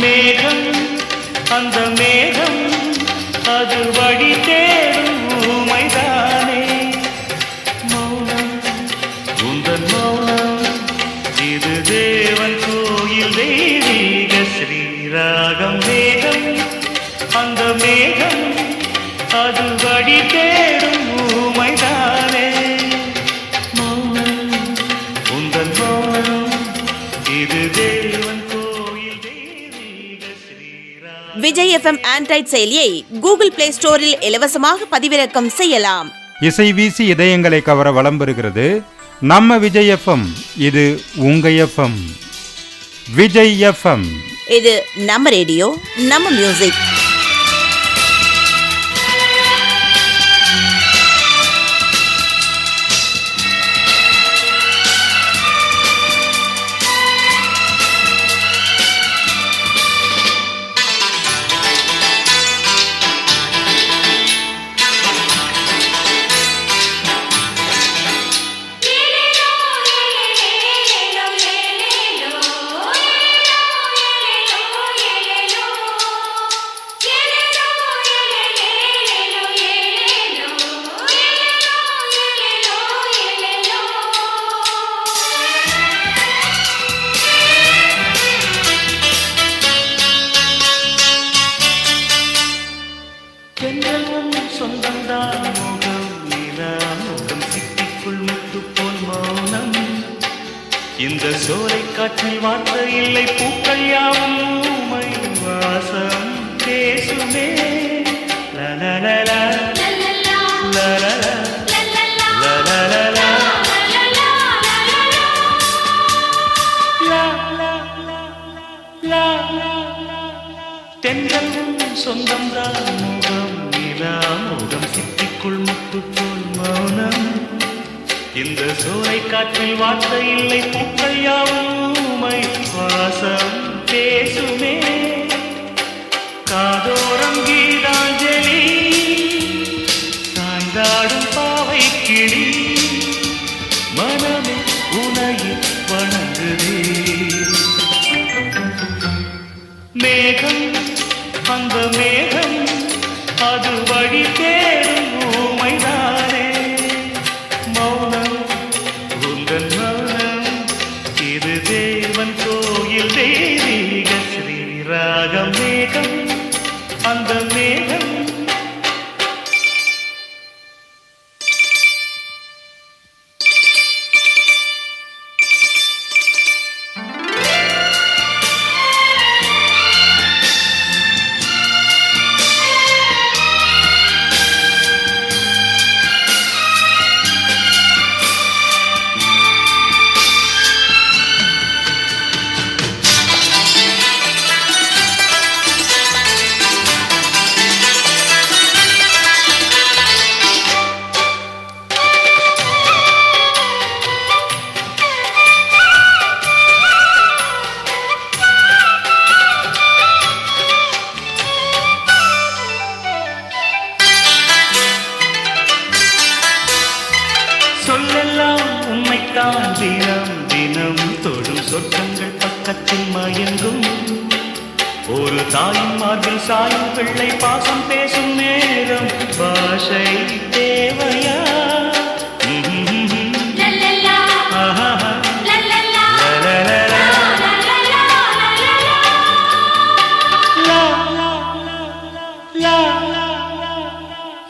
மேகம் அந்த மேகம் அது வழி தேடும் ஊமைதானே. மௌனம் உந்தன் மௌனம் இது தேவன் கோயில் தெய்வீக ஸ்ரீராகம் மேகம் அந்த மேகம் அது வழி தேடும் ஊமைதானே விஜய் எஃப்எம் ஆண்ட்ராய்ட் செயலியை கூகுள் பிளே ஸ்டோரில் இலவசமாக பதிவிறக்கம் செய்யலாம். இசை வீசி இதயங்களை கவர வலம் பெறுகிறது நம்ம விஜய் எஃப்எம் இது உங்க எஃப்எம். விஜய் எஃப்எம். இது நம்ம ரேடியோ நம்ம மியூசிக். தென்றலும் சொந்தம்தான் முகம் நிலா முகம் முத்து போல் மௌனம். இந்த சோலை காற்றில் வார்த்தை இல்லை பூக்கள் யாவும் ஊமை வாசம் பேசுமே. லலலலா, லலலா, லலலலா, சொந்தம்தான் சிட்டிக்குள் முத்து மௌனம். இந்த சூறை காற்றில் வார்த்தை இல்லை பூக்கள் யாவுமை வாசம் பேசுமே. காதோரம் கீதாஞ்சலி சாய்ந்தாடும் பாவை கிளி. மனமே உனையில் வணங்குதே. மேகம் அந்த மேகம் அது வழி தேடும் ஊமைதானே மௌனம் உந்தன் மௌனம். இது தேவன் கோயில் தெய்வீக ஸ்ரீராகம் மேகம். உண்மைத்தான் தினம் தினம் தொடும் சொர்க்கங்கள் பக்கத்தில் மயங்கும். ஒரு தாயின் மார்பில் சாயும் பிள்ளை பாசம் பேசும் நேரம். பாஷை தேவையா.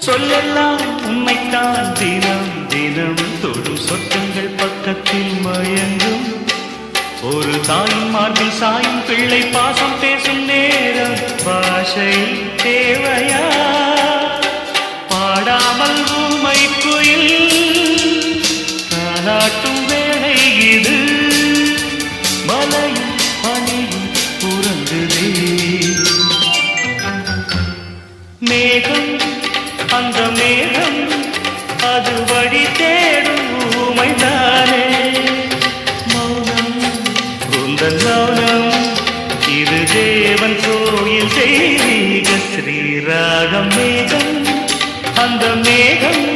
சொல்லெல்லாம் உண்மைத்தான் தினம் தொடும் சொர்க்கங்கள் பக்கத்தில் மயங்கும். ஒரு தாயின் மார்பில் சாயும் பிள்ளை பாசம் பேசும் நேரம். பாஷை தேவையா? பாடாமல் ஊமை குயில். தாலாட்டும் மேகம் அந்த மேகம்